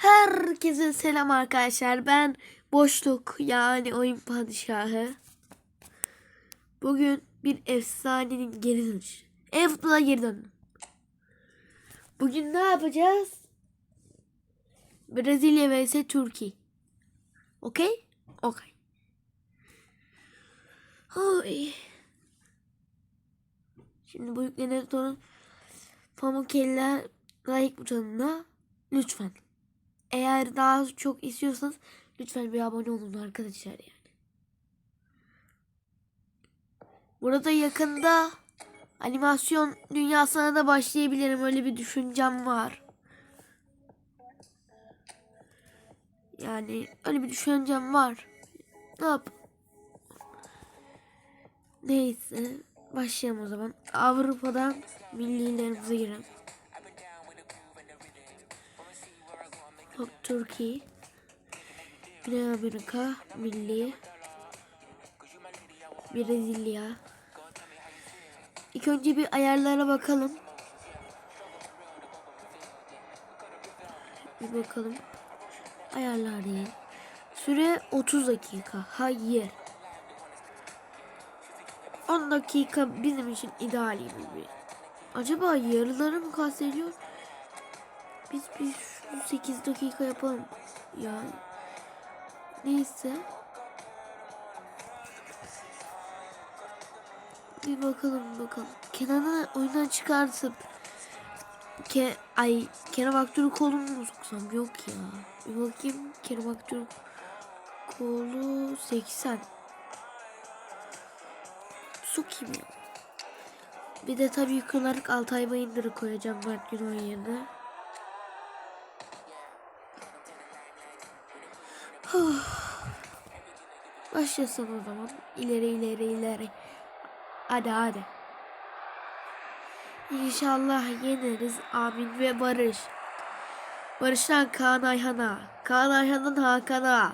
Herkese selam arkadaşlar. Ben Boşluk yani oyun padişahı. Bugün bir efsanenin geri dönüşü. E-futbola geri döndüm. Bugün ne yapacağız? Brezilya vs Türkiye. Okey? Okey. Oy. Şimdi bu yüklenen sonra Pamukkale'ler like butonuna lütfen. Eğer daha çok istiyorsanız lütfen bir abone olun arkadaşlar yani. Burada yakında animasyon dünyasına da başlayabilirim. Öyle bir düşüncem var. Yani öyle bir düşüncem var. Ne yap? Neyse. Başlayalım o zaman. Avrupa'dan millilerimize girelim. Top Türkiye. Güney Amerika milli. Brezilya. İlk önce bir ayarlara bakalım. Bir bakalım. Ayarlar değil. Süre 30 dakika. Hayır. 10 dakika bizim için ideal gibi. Acaba yarıları mı kastediyor? Biz bir 8 dakika yapalım. Ya. Neyse. Bir bakalım bakalım. Kenan'ı oyundan çıkartıp Ke ay Kerem Aktürkoğlu'nu mu soksam? Yok ya. Bir bakayım Kerem Aktürkoğlu 80. Sokayım ya. Bir de tabii ilk olarak Altay Bayındır'ı koyacağım Mert Günok'un yerine. Başlasın o zaman. İleri ileri ileri. Hadi hadi. İnşallah yeneriz. Amin ve Barış. Barış'tan Kaan Ayhan'a. Kaan Ayhan'dan Hakan'a.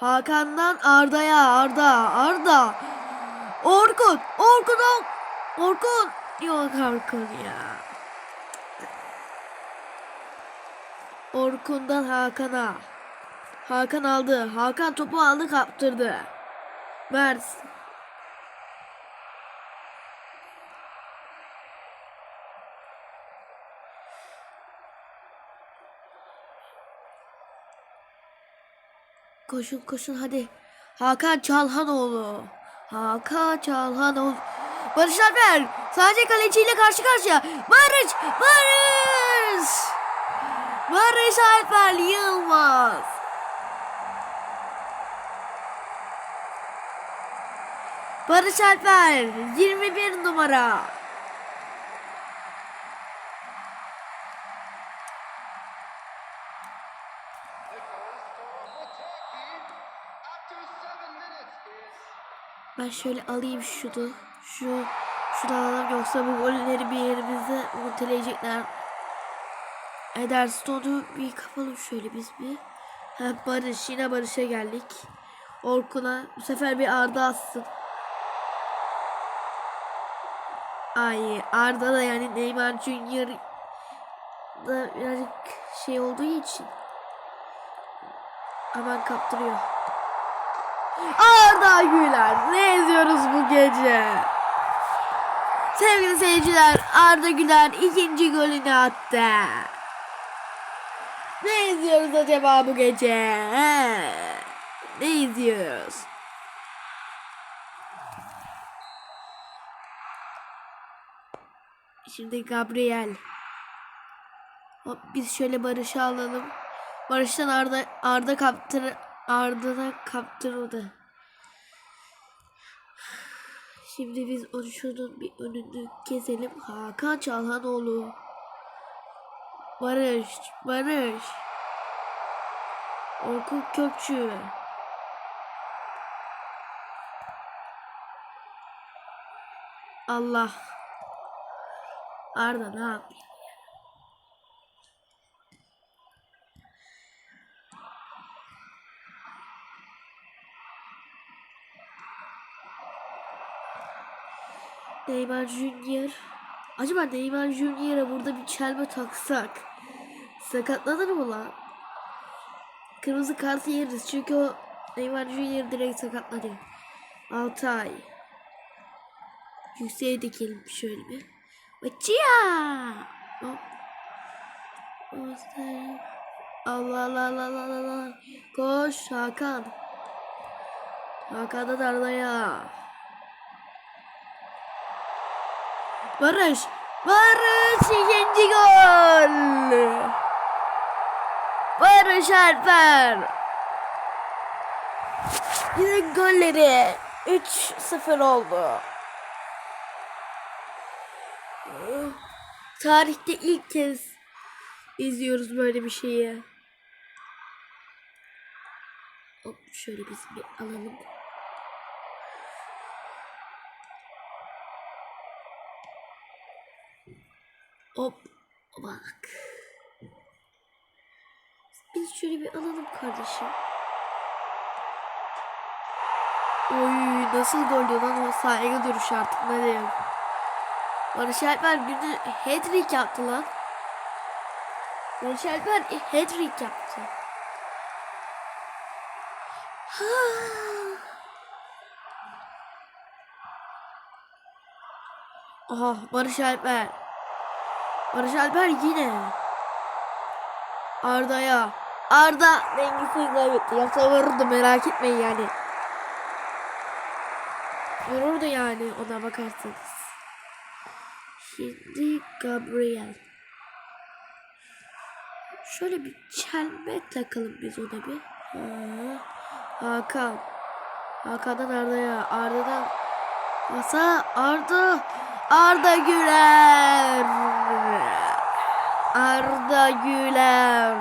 Hakan'dan Arda'ya. Arda. Arda. Orkun. Orkun. Orkun. Orkun. Yok Orkun ya. Orkun'dan Hakan'a. Hakan aldı. Hakan topu aldı kaptırdı. Mert. Koşun koşun hadi. Hakan Çalhanoğlu. Hakan Çalhanoğlu. Barış Alper. Sadece kaleciyle karşı karşıya. Barış. Barış. Barış Alper Yılmaz. Barış Alper 21 numara. Ben şöyle alayım şunu. Şu şunu alalım yoksa bu golleri bir yerimize muteleyecekler. Ederson'u bir kapalım şöyle biz bir. Ha, Barış yine Barış'a geldik. Orkun'a bu sefer bir Arda atsın. Ay Arda da yani Neymar Junior da birazcık şey olduğu için hemen kaptırıyor. Arda Güler ne izliyoruz bu gece? Sevgili seyirciler Arda Güler ikinci golünü attı. Ne izliyoruz acaba bu gece? He? Ne izliyoruz? Şimdi Gabriel. Hop, biz şöyle Barış'ı alalım. Barış'tan Arda Arda kaptır Arda'da kaptırıldı. Şimdi biz onu şunun bir önünü keselim. Hakan Çalhanoğlu. Barış, Barış. Orkun Kökçü. Allah. Arda ne yapıyor? Neymar Junior. Acaba Neymar Junior'a burada bir çelme taksak. sakatlanır mı lan? Kırmızı kartı yeriz çünkü o Neymar Junior direkt sakatlanıyor. Altay. Yükseğe dikelim şöyle bir. Altay. Allah Allah Allah Allah Allah. Koş Hakan. Hakan'dan Arda'ya. Barış. Barış ikinci gol. Barış Alper. Yine golleri 3-0 oldu. Tarihte ilk kez izliyoruz böyle bir şeyi. Hop şöyle biz bir alalım. Hop bak. Biz şöyle bir alalım kardeşim. Oy nasıl gol lan o saygı duruşu artık ne diyeyim. Barış Alper günü hat-trick yaptı lan. Barış Alper hat-trick yaptı. Ha. Aha Barış Alper. Barış Alper yine. Arda'ya. Arda dengesini kaybetti. Yoksa vururdu merak etmeyin yani. Vururdu yani ona bakarsanız. Şimdi Gabriel. Şöyle bir çelme takalım biz ona bir. Ha. Hakan. Hakan'dan Arda'ya. Arda'dan Masa Arda. Arda Güler. Arda Güler.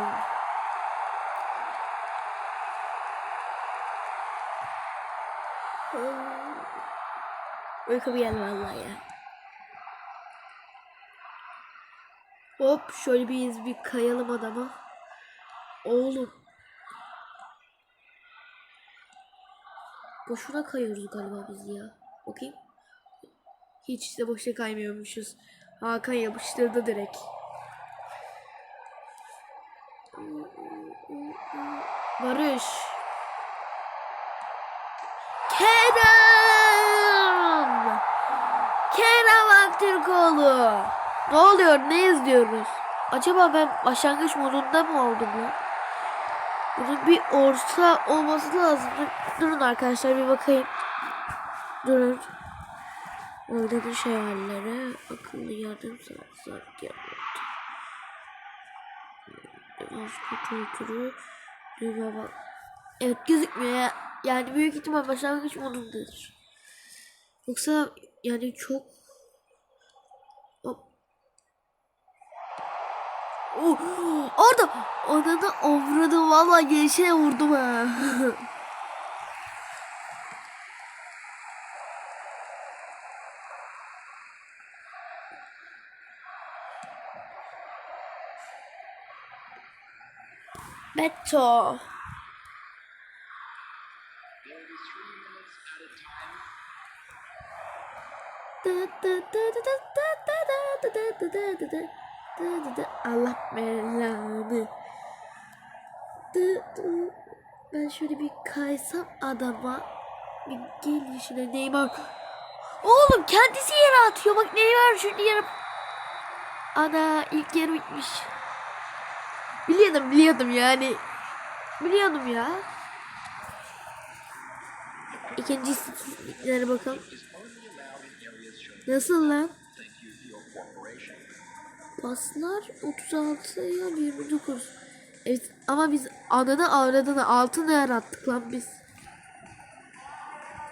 Uykum geldi vallahi ya. Hop şöyle bir bir kayalım adama. Oğlum. Boşuna kayıyoruz galiba biz ya. Bakayım. Hiç de boşa kaymıyormuşuz. Hakan yapıştırdı direkt. Barış. Kerem. Kerem Aktürkoğlu. Ne oluyor? Ne izliyoruz? Acaba ben başlangıç modunda mı oldum ya? Bunun bir orta olması lazım. Durun arkadaşlar bir bakayım. Durun. Oynanış şey ayarları. Akıllı yardım saat yardım. Mouse kontrol türü. Düğme bak. Evet gözükmüyor ya. Yani büyük ihtimal başlangıç modundadır. Yoksa yani çok Oh, orada da avradım valla gelişine vurdum ha. Beto. Allah belanı. Ben şöyle bir kaysam adama bir gelişine Neymar. Oğlum kendisi yere atıyor. Bak Neymar şimdi yarım. Ana ilk yarı bitmiş. Biliyordum biliyordum yani. Biliyordum ya. İkinci istatistiklere bakalım. Nasıl lan? Paslar 36'ya 29. Evet ama biz ananı avradını 6 değer attık lan biz.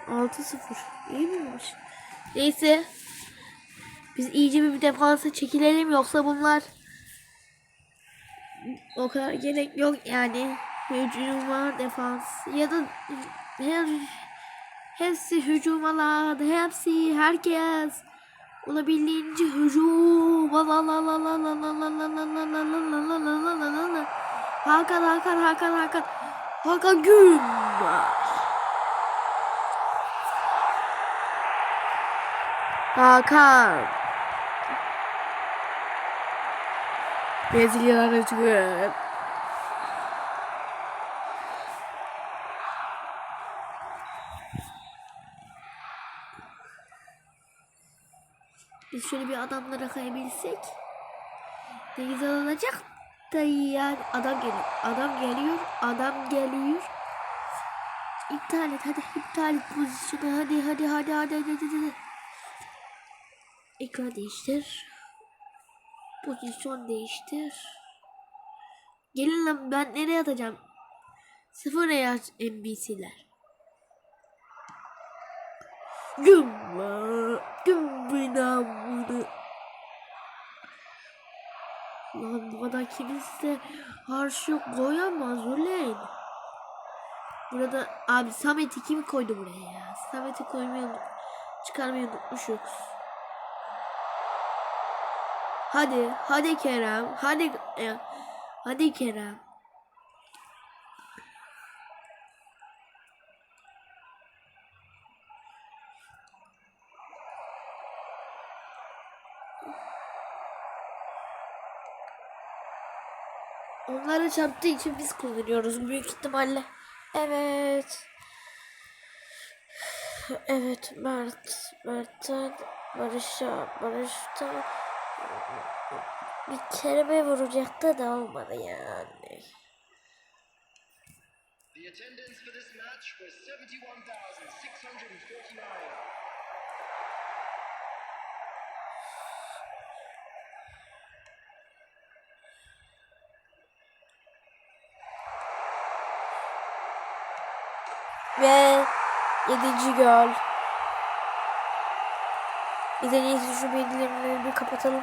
6-0. İyi miymiş? Neyse. Biz iyice bir defansa çekilelim yoksa bunlar o kadar gerek yok yani. Hücuma defans ya da her, hepsi hücumalar hepsi herkes olabildiğince hücum. Hakan Hakan Hakan Hakan Hakan Gün. Hakan. Brezilya'dan özgür. Şöyle bir adamlara kayabilsek ne güzel olacak da yani adam geliyor adam geliyor adam geliyor İptal et hadi iptal et pozisyonu hadi hadi hadi hadi hadi hadi, hadi. Ekran değiştir pozisyon değiştir gelin lan ben nereye atacağım sıfır yaş NBC'ler Gümma Gümbina bunu Kadar kimse harşı koyamaz ulan. Burada abi Samet'i kim koydu buraya ya? Samet'i koymayı çıkarmayı unutmuşuz. Hadi, hadi Kerem, hadi ya, hadi Kerem. Onlara çarptığı için biz kullanıyoruz büyük ihtimalle. Evet. Evet Mert. Mert'ten Barış'a Barış'tan bir kereme vuracaktı da olmadı yani. The attendance for this match was 71,649. Ve yedinci gol. Biz en iyisi şu bildirimleri bir kapatalım.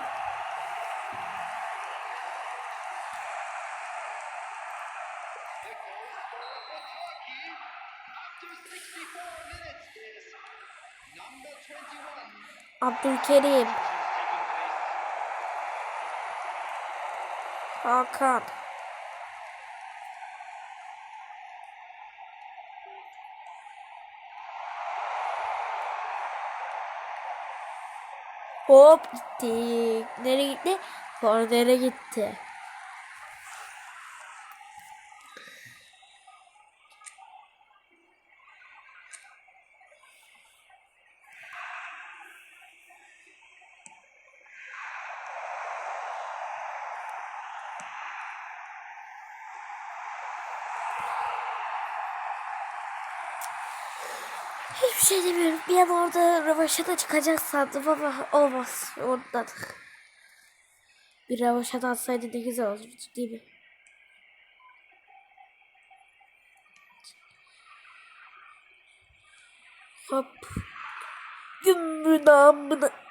After 64 minutes is number 21. Abdülkerim. Hakan. Hop gitti. Nereye gitti? Kornere gitti. Hiçbir şey demiyorum. Bir an orada rövaşata çıkacak sandım ama olmaz. Ondan. Bir rövaşata atsaydı ne güzel olurdu değil mi? Hop. Gümbür namına.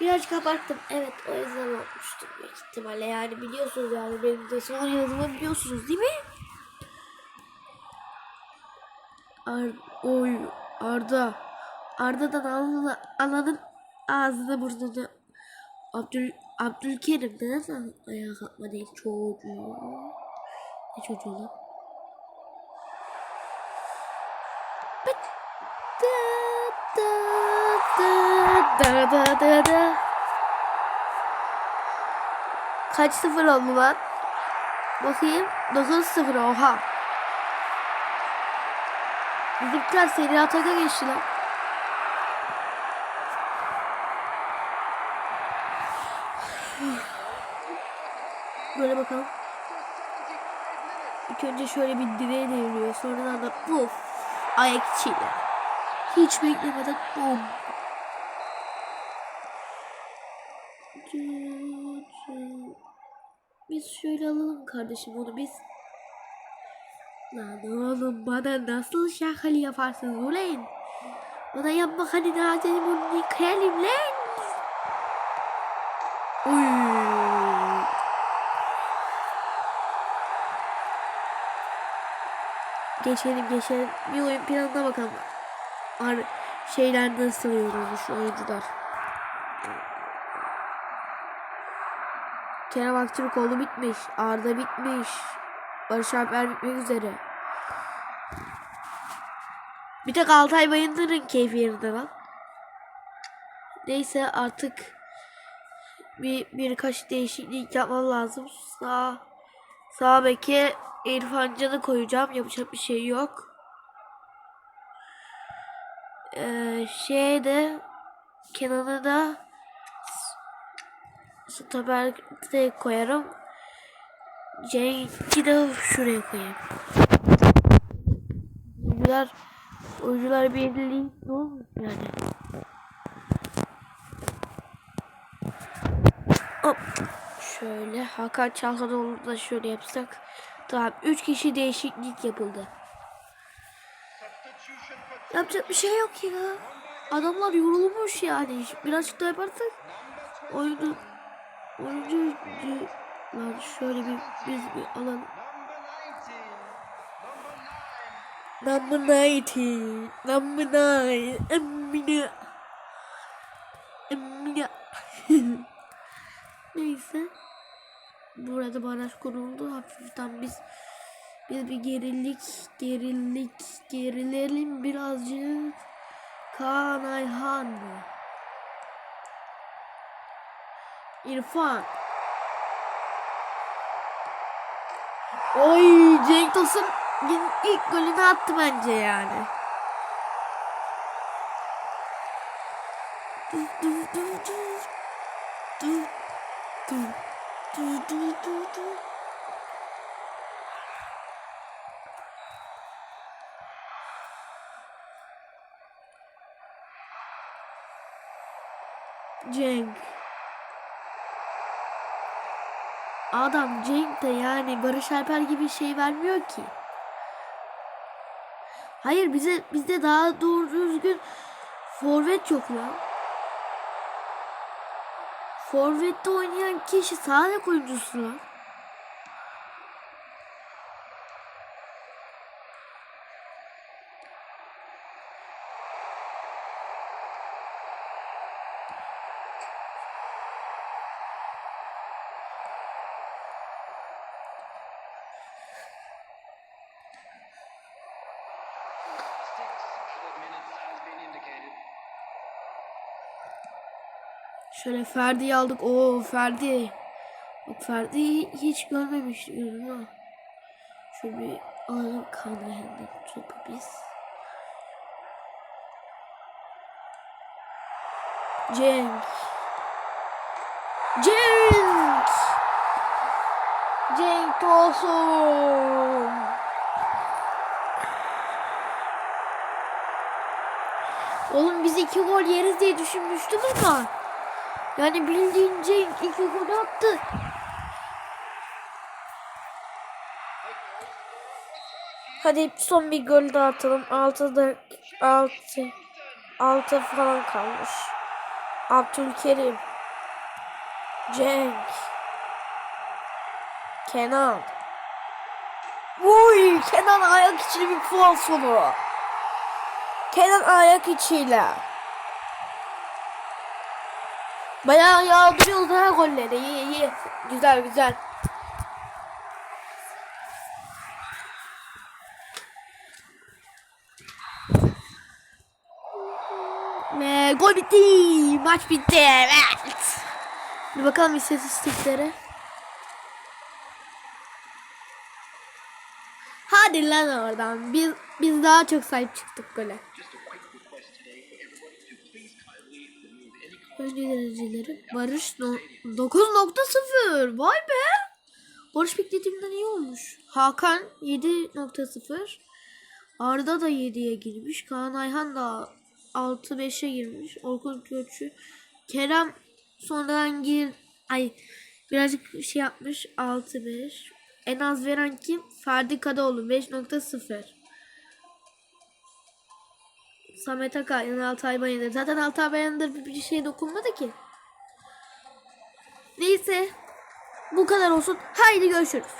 Biraz kabarttım. Evet o yüzden olmuştur büyük ihtimalle. Yani biliyorsunuz yani benim de son yazımı biliyorsunuz değil mi? Ar oy Arda. Arda'dan alanın, alanın ağzını burnunu Abdül Abdülkerim neden ayağa kalkma değil çocuğu. Ne çocuğu lan? Da, da, da, da. Kaç sıfır oldu lan? Bakayım. 9 sıfır oha. Bizimkiler seri ataka geçti lan. Böyle bakalım. İlk önce şöyle bir direğe deviriyor. Sonradan da puf. Ayak içiyle. Hiç beklemeden bum. Biz şöyle alalım kardeşim onu biz. Lan oğlum bana nasıl şakalı yaparsınız ulan? Bana yapmak hani daha dedim onu yıkayalım lan. Uy. Geçelim geçelim. Bir oyun planına bakalım. Ar şeyler nasıl yorulmuş oyuncular. Kerem Aktürkoğlu bitmiş. Arda bitmiş. Barış Alper bitmek üzere. Bir tek Altay Bayındır'ın keyfi yerinde lan. Neyse artık bir birkaç değişiklik yapmam lazım. Sağ sağ beke İrfan Can'ı koyacağım. Yapacak bir şey yok. Ee, şeye de Kenan'ı da Stoper'de koyarım. Cenk'i de şuraya koyayım. Oyuncular oyuncular belirli ne olmuş yani. Hop. Şöyle Hakan Çalhanoğlu da şöyle yapsak. Tamam 3 kişi değişiklik yapıldı. Yapacak bir şey yok ya. Adamlar yorulmuş yani. Birazcık da yaparsak oyunu oyuncu lan şöyle bir biz bir alalım. number 19. Number 9. Number 19. Number 9. Emine. Emine. Neyse. Burada baraj kuruldu. Hafiften biz biz bir gerilik, gerilik, gerilelim birazcık. Kaan Ayhan. İrfan. Oy Cenk Tosun ilk golünü attı bence yani. Cenk. Adam Cenk de yani Barış Alper gibi şey vermiyor ki. Hayır bize bizde daha doğru düzgün forvet yok lan. Forvet'te oynayan kişi sağlık oyuncusu lan. Şöyle Ferdi'yi aldık. Oo Ferdi. Bak Ferdi'yi hiç görmemiştim ha. Şöyle bir alalım hem topu biz. Cenk. Cenk. Cenk Tosun. Oğlum biz iki gol yeriz diye düşünmüştüm ama. Yani bildiğin Cenk iki gol attı. Hadi son bir gol daha atalım. 6'da 6 6 falan kalmış. Abdülkerim. Cenk. Kenan. Uy Kenan ayak içili bir puan sonu. Kenan ayak içiyle. Bayağı yağdırıyoruz ha golleri. İyi iyi. Güzel güzel. Ve gol bitti. Maç bitti. Evet. Bir bakalım istatistiklere. Hadi lan oradan. Biz biz daha çok sahip çıktık gole. Önce dereceleri. Barış no 9.0. Vay be. Barış beklediğimden iyi olmuş. Hakan 7.0. Arda da 7'ye girmiş. Kaan Ayhan da 6-5'e girmiş. Orkun Kökçü. Kerem sonradan gir ay birazcık şey yapmış 6-5. En az veren kim? Ferdi Kadıoğlu 5.0. Samet Akayan, Altay Bayındır. Zaten Altay Bayındır bir, bir şey dokunmadı ki. Neyse. Bu kadar olsun. Haydi görüşürüz.